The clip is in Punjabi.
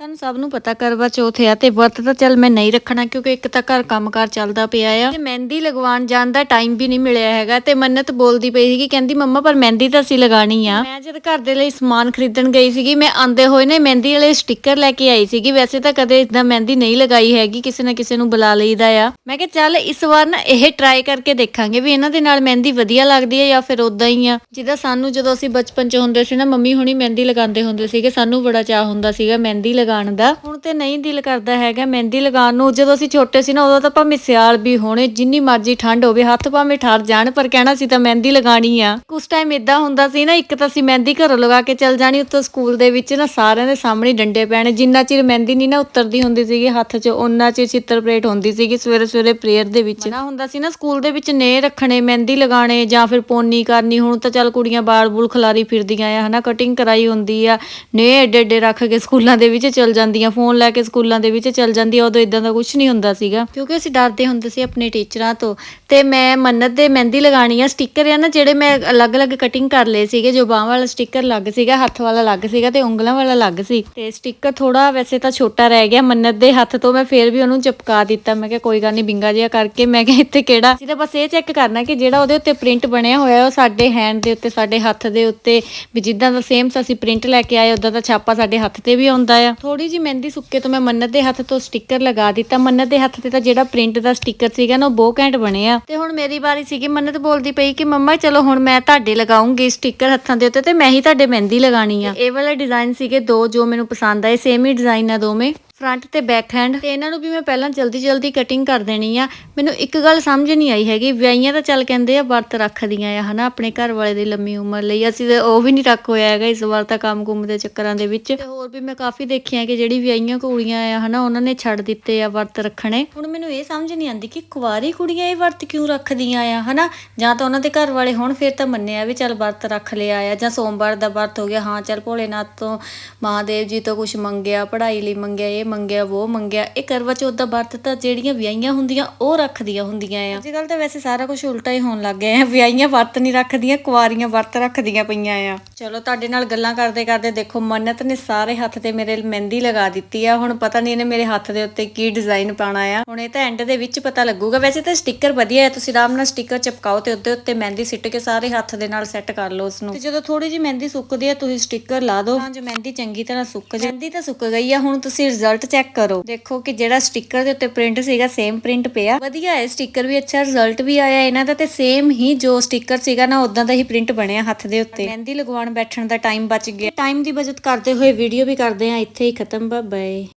ਤੁਹਾਨੂੰ ਸਭ ਨੂੰ ਪਤਾ ਕਰਵਾ ਚੌਥ ਆ ਤੇ ਵਰਤ ਤਾਂ ਚੱਲ ਮੈਂ ਨਹੀਂ ਰੱਖਣਾ ਕਿਉਂਕਿ ਇੱਕ ਤਾਂ ਘਰ ਕੰਮਕਾਰ ਚੱਲਦਾ ਪਿਆ ਆ। ਤੇ ਮਹਿੰਦੀ ਲਗਵਾਉਣ ਜਾਣ ਦਾ ਟਾਈਮ ਵੀ ਨਹੀਂ ਮਿਲਿਆ ਹੈਗਾ ਤੇ ਮੰਨਤ ਬੋਲਦੀ ਪਈ ਸੀਗੀ, ਕਹਿੰਦੀ, ਮੰਮਾ, ਪਰ ਮਹਿੰਦੀ ਤਾਂ ਅਸੀਂ ਲਗਾਣੀ ਆ। ਮੈਂ ਜਦ ਘਰ ਦੇ ਲਈ ਸਮਾਨ ਖਰੀਦਣ ਗਈ ਸੀਗੀ, ਮੈਂ ਆਂਦੇ ਹੋਏ ਨੇ ਮਹਿੰਦੀ ਵਾਲੇ ਸਟicker ਲੈ ਕੇ ਆਈ ਸੀਗੀ। ਵੈਸੇ ਤਾਂ ਕਦੇ ਇਦਾਂ ਮਹਿੰਦੀ ਨਹੀਂ ਲਗਾਈ ਹੈਗੀ, ਕਿਸੇ ਨਾ ਕਿਸੇ ਨੂੰ ਬੁਲਾ ਲਈਦਾ ਆ। ਮੈਂ ਕਿਹਾ, ਚੱਲ ਇਸ ਵਾਰ ਨਾ ਇਹ ਟਰਾਈ ਕਰਕੇ ਦੇਖਾਂਗੇ ਵੀ ਇਹਨਾਂ ਦੇ ਨਾਲ ਮਹਿੰਦੀ ਵਧੀਆ ਲੱਗਦੀ ਹੈ ਜਾਂ ਫਿਰ ਉਦਾਂ ਹੀ ਆ। ਜਿੱਦਾਂ ਸਾਨੂੰ ਜਦੋਂ ਅਸੀਂ ਬਚਪਨ ਚ ਹੁੰਦੇ ਸੀ ਨਾ, ਮੰਮੀ ਹੁਣੀ ਮਹਿੰਦੀ ਲਗਾਉਂਦੇ ਹੁੰਦੇ ਸੀਗੇ, ਸਾਨੂੰ ਬੜਾ ਚਾਹ ਹੁੰਦਾ ਸੀਗਾ ਮਹਿੰਦੀ ਲਗਾਉਣ ਦਾ। ਹੁਣ ਤੇ ਨਹੀਂ ਦਿਲ ਕਰਦਾ ਹੈਗਾ ਮਹਿੰਦੀ ਲਗਾਉਣ ਨੂੰ। ਜਦੋਂ ਅਸੀਂ ਛੋਟੇ ਸੀ ਨਾ, ਉਦੋਂ ਤਾਂ ਭਾਵੇਂ ਸਿਆਲ ਵੀ ਹੋਣੇ, ਜਿੰਨੀ ਮਰਜ਼ੀ ਠੰਡ ਹੋਵੇ, ਹੱਥ ਭਾਵੇਂ ਠਰ ਜਾਣ, ਪਰ ਕਹਿਣਾ ਸੀ ਤਾਂ ਮਹਿੰਦੀ ਲਗਾਣੀ ਆ। ਕੁਛ ਟਾਈਮ ਇਦਾਂ ਹੁੰਦਾ ਸੀ ਨਾ, ਇੱਕ ਤਾਂ ਅਸੀਂ ਮਹਿੰਦੀ ਘਰੋਂ ਲਗਾ ਕੇ ਚੱਲ ਜਾਣੀ, ਉੱਤੋਂ ਸਕੂਲ ਦੇ ਵਿੱਚ ਨਾ ਸਾਰਿਆਂ ਦੇ ਸਾਹਮਣੇ ਡੰਡੇ ਪੈਣੇ। ਜਿੰਨਾ ਚਿਰ ਮਹਿੰਦੀ ਨਹੀਂ ਨਾ ਉਤਰਦੀ ਹੁੰਦੀ ਸੀਗੀ ਹੱਥ 'ਚ ਉਹਨਾਂ ਚਿਰ ਚਿੱਤਰ ਪਲੇਟ ਹੁੰਦੀ ਸੀਗੀ ਸਵੇਰੇ ਸਵੇਰੇ ਪ੍ਰੇਅਰ ਦੇ ਵਿੱਚ। ਨਾ ਹੁੰਦਾ ਸੀ ਨਾ, ਸਕੂਲ ਦੇ ਵਿੱਚ ਨੇ ਰੱਖਣੇ, ਮਹਿੰਦੀ ਲਗਾਣੇ ਜਾਂ ਫਿਰ ਪੋਨੀ ਕਰਨੀ। ਹੁਣ ਤਾਂ ਚੱਲ ਕੁੜੀਆਂ ਬਾਲ ਬੂਲ ਖਲਾਰੀ ਫਿਰਦੀਆਂ ਆ, ਹਨਾ ਕਟਿੰਗ ਕਰਾਈ ਹੁੰਦੀ ਆ। ਨੇ ਏਡੇ ਏਡੇ ਰੱਖ ਕੇ ਸਕੂਲਾਂ ਦੇ ਵਿੱਚ ਚਲ ਜਾਂਦੀਆਂ ਫੋਨ ਲੈ ਕੇ ਸਕੂਲਾਂ ਦੇ ਵਿੱਚ ਚਲ ਜਾਂਦੀਆਂ, ਉਦੋਂ ਇਦਾਂ ਦਾ ਕੁਝ ਨਹੀਂ ਹੁੰਦਾ ਸੀਗਾ। ਕਿਉਂਕਿ ਅਸੀਂ ਡਰਦੇ ਹੁੰਦੇ ਸੀ ਆਪਣੇ ਟੀਚਰਾਂ ਤੋਂ। ਤੇ ਮੈਂ ਮੰਨਤ ਦੇ ਮਹਿੰਦੀ ਲਗਾਣੀ ਆ ਸਟicker ਆ ਨਾ, ਜਿਹੜੇ ਮੈਂ ਅਲੱਗ-ਅਲੱਗ ਕਟਿੰਗ ਕਰ ਲਏ ਸੀਗੇ, ਜੋ ਬਾਹਾਂ ਵਾਲਾ ਸਟicker ਲੱਗ ਸੀਗਾ, ਹੱਥ ਵਾਲਾ ਲੱਗ ਸੀਗਾ ਤੇ ਉਂਗਲਾਂ ਵਾਲਾ ਲੱਗ ਸੀ। ਤੇ ਸਟicker ਥੋੜਾ ਵੈਸੇ ਤਾਂ ਛੋਟਾ ਰਹਿ ਗਿਆ, ਮੰਨਤ ਦੇ ਹੱਥ ਤੋਂ ਮੈਂ ਫੇਰ ਵੀ ਉਹਨੂੰ ਚਿਪਕਾ ਦਿੱਤਾ। ਮੈਂ ਕਿਹਾ, ਕੋਈ ਗੱਲ ਨਹੀਂ, ਬਿੰਗਾ ਜਿਹਾ ਕਰਕੇ ਮੈਂ ਕਿਹਾ, ਇੱਥੇ ਕਿਹੜਾ? ਸੀ ਬਸ ਇਹ ਚੈੱਕ ਕਰਨਾ ਕਿ ਜਿਹੜਾ ਉਹਦੇ ਉੱਤੇ ਪ੍ਰਿੰਟ ਬਣਿਆ ਹੋਇਆ ਉਹ ਸਾਡੇ ਹੈਂਡ ਦੇ ਉੱਤੇ, ਸਾਡੇ ਹੱਥ ਦੇ ਉੱਤੇ, ਵੀ ਜਿੱਦਾਂ ਦਾ ਸੇਮ ਅਸੀਂ ਪ੍ਰਿੰਟ ਲੈ ਕੇ ਆਏ ਉਦਾਂ ਦਾ ਛਾਪਾ ਸਾਡੇ ਹੱਥ ਤੇ ਵੀ ਆਉਂਦਾ ਆ। ਥੋੜੀ ਜੀ ਮਹਿੰਦੀ ਸੁੱਕੇ ਤੋਂ ਮੈਂ ਮੰਨਤ ਦੇ ਹੱਥ ਤੋਂ ਸਟicker ਲਗਾ ਦਿੱਤਾ। ਮੰਨਤ ਦੇ ਹੱਥ ਤੇ ਤਾਂ ਜਿਹੜਾ ਪ੍ਰਿੰਟ ਦਾ ਸਟicker ਸੀਗਾ ਨਾ, ਉਹ ਬਹੁਤ ਘੈਂਟ ਬਣਿਆ। ਤੇ ਹੁਣ ਮੇਰੀ ਵਾਰੀ ਸੀਗੀ, ਮੰਨਤ ਬੋਲਦੀ ਪਈ ਕਿ ਮੰਮਾ, ਚਲੋ ਹੁਣ ਮੈਂ ਤੁਹਾਡੇ ਲਗਾਉਂਗੀ ਸਟicker ਹੱਥਾਂ ਦੇ ਉੱਤੇ ਤੇ ਮੈਂ ਹੀ ਤੁਹਾਡੇ ਮਹਿੰਦੀ ਲਗਾਣੀ ਆ। ਇਹ ਵਾਲੇ ਡਿਜ਼ਾਈਨ ਸੀਗੇ ਦੋ ਜੋ ਮੈਨੂੰ ਪਸੰਦ ਆਏ ਸੇਮ ਹੀ ਡਿਜ਼ਾਈਨ ਆ ਦੋਵੇਂ। ਫਰੰਟ ਤੇ ਬੈਕ ਹੈਂਡ ਤੇ ਇਹਨਾਂ ਨੂੰ ਵੀ ਮੈਂ ਪਹਿਲਾਂ ਜਲਦੀ ਜਲਦੀ ਕਟਿੰਗ ਕਰ ਦੇਣੀ ਆ। ਮੈਨੂੰ ਇੱਕ ਗੱਲ ਸਮਝ ਨਹੀਂ ਆਈ ਹੈਗੀ। ਵਿਆਹੀਆਂ ਤਾਂ ਚੱਲ ਕਹਿੰਦੇ ਆ, ਵਰਤ ਰੱਖਦੀਆਂ ਆ, ਹਨਾ, ਆਪਣੇ ਘਰ ਵਾਲੇ ਦੀ ਲੰਮੀ ਉਮਰ ਲਈ। ਅਸੀਂ ਉਹ ਵੀ ਨਹੀਂ ਰੱਖ ਹੋਇਆ ਹੈਗਾ ਇਸ ਵਾਰ ਤਾਂ ਕੰਮ ਕੁੰਮ ਦੇ ਚੱਕਰਾਂ ਦੇ ਵਿੱਚ। ਤੇ ਹੋਰ ਵੀ ਮੈਂ ਕਾਫੀ ਦੇਖੀਆਂ ਕਿ ਜਿਹੜੀ ਵਿਆਹੀਆਂ ਕੁੜੀਆਂ ਆ, ਹਨਾ, ਉਹਨਾਂ ਨੇ ਛੱਡ ਦਿੱਤੇ ਆ ਵਰਤ ਰੱਖਣੇ। ਹੁਣ ਮੈਨੂੰ ਇਹ ਸਮਝ ਨਹੀਂ ਆਉਂਦੀ ਕਿ ਕੁਵਾਰੀ ਕੁੜੀਆਂ ਇਹ ਵਰਤ ਕਿਉਂ ਰੱਖਦੀਆਂ ਆ, ਹਨਾ? ਜਾਂ ਤਾਂ ਉਹਨਾਂ ਦੇ ਘਰ ਵਾਲੇ ਹੁਣ ਫਿਰ ਤਾਂ ਮੰਨਿਆ ਵੀ ਚੱਲ ਵਰਤ ਰੱਖ ਲਿਆ ਆ, ਜਾਂ ਸੋਮਵਾਰ ਦਾ ਵਰਤ ਹੋ ਗਿਆ। ਹਾਂ, ਚੱਲ ਭੋਲੇਨਾਥ ਤੋਂ ਮਹਾਦੇਵ ਜੀ ਤੋਂ ਕੁਝ ਮੰਗਿਆ, ਪੜ੍ਹਾਈ ਲਈ ਮੰਗਿਆ, ਇਹ ਮੰਗਿਆ ਉਹ ਮੰਗਿਆ, ਇਹ ਕਰਵਾ ਚੌਥ ਦਾ ਵਰਤ ਤਾਂ ਜਿਹੜੀਆਂ ਵਿਆਹੀਆਂ ਹੁੰਦੀਆਂ, ਉਹ ਰੱਖਦੀਆਂ ਹੁੰਦੀਆਂ ਆ। ਅੱਜ ਕੱਲ ਤਾਂ ਵੈਸੇ ਸਾਰਾ ਕੁਝ ਉਲਟਾ ਹੀ ਹੋਣ ਲੱਗ ਗਿਆ ਆ। ਵਿਆਹੀਆਂ ਵਰਤ ਨਹੀਂ ਰੱਖਦੀਆਂ, ਕੁਆਰੀਆਂ ਵਰਤ ਰੱਖਦੀਆਂ ਪਈਆਂ ਆ। ਚਲੋ, ਤੁਹਾਡੇ ਨਾਲ ਗੱਲਾਂ ਕਰਦੇ ਕਰਦੇ ਦੇਖੋ, ਮੰਨਤ ਨੇ ਸਾਰੇ ਹੱਥ ਤੇ ਮੇਰੇ ਮਹਿੰਦੀ ਲਗਾ ਦਿੱਤੀ ਆ। ਹੁਣ ਪਤਾ ਨਹੀਂ ਇਹਨੇ ਮੇਰੇ ਹੱਥ ਦੇ ਉੱਤੇ ਕੀ ਡਿਜ਼ਾਈਨ ਪਾਣਾ ਆ। ਹੁਣ ਇਹ ਤਾਂ ਐਂਡ ਦੇ ਵਿੱਚ ਪਤਾ ਲੱਗੂਗਾ। ਵੈਸੇ ਤਾਂ ਸਟicker ਵਧੀਆ ਹੈ ਤੁਸੀਂ ਆਰਾਮ ਨਾਲ ਸਟicker ਚਿਪਕਾਓ ਤੇ ਉੱਤੇ ਉੱਤੇ ਮਹਿੰਦੀ ਸਿੱਟ ਕੇ ਸਾਰੇ ਹੱਥ ਦੇ ਨਾਲ ਸੈੱਟ ਕਰ ਲਓ ਉਸ ਨੂੰ ਤੇ ਜਦੋਂ ਥੋੜੀ ਜਿਹੀ ਮਹਿੰਦੀ ਸੁੱਕਦੀ ਆ, ਤੁਸੀਂ ਸਟicker ਲਾ ਦਿਓ। ਤਾਂ ਜੋ ਮਹਿੰਦੀ ਚੰਗੀ ਤਰ੍ਹਾਂ ਸੁੱਕ ਜਾਏ। ਮਹਿੰਦੀ ਤਾਂ ਸੁੱਕ ਗਈ ਆ। ਹੁਣ ਤੁਸੀਂ ਰਿਜ਼ਲਟ ਰਿਜ਼ਲਟ ਚੈੱਕ ਕਰੋ। ਦੇਖੋ ਕਿ ਜਿਹੜਾ ਸਟicker ਦੇ ਉੱਤੇ ਪ੍ਰਿੰਟ ਸੀਗਾ ਸੇਮ ਪ੍ਰਿੰਟ ਪਿਆ। ਵਧੀਆ ਹੈ ਸਟicker ਵੀ ਅੱਛਾ ਰਿਜ਼ਲਟ ਵੀ ਆਇਆ ਇਹਨਾਂ ਦਾ ਤੇ ਸੇਮ ਹੀ ਜੋ ਸਟicker ਸੀਗਾ ਨਾ ਉਦਾਂ ਦਾ ਹੀ ਪ੍ਰਿੰਟ ਬਣਿਆ ਹੱਥ ਦੇ ਉੱਤੇ। ਮਹਿੰਦੀ ਲਗਵਾਉਣ ਬੈਠਣ ਦਾ ਟਾਈਮ ਬਚ ਗਿਆ। ਟਾਈਮ ਦੀ ਬਚਤ ਕਰਦੇ ਹੋਏ ਵੀਡੀਓ ਵੀ ਕਰਦੇ ਆ ਇੱਥੇ ਹੀ ਖਤਮ ਬਾਏ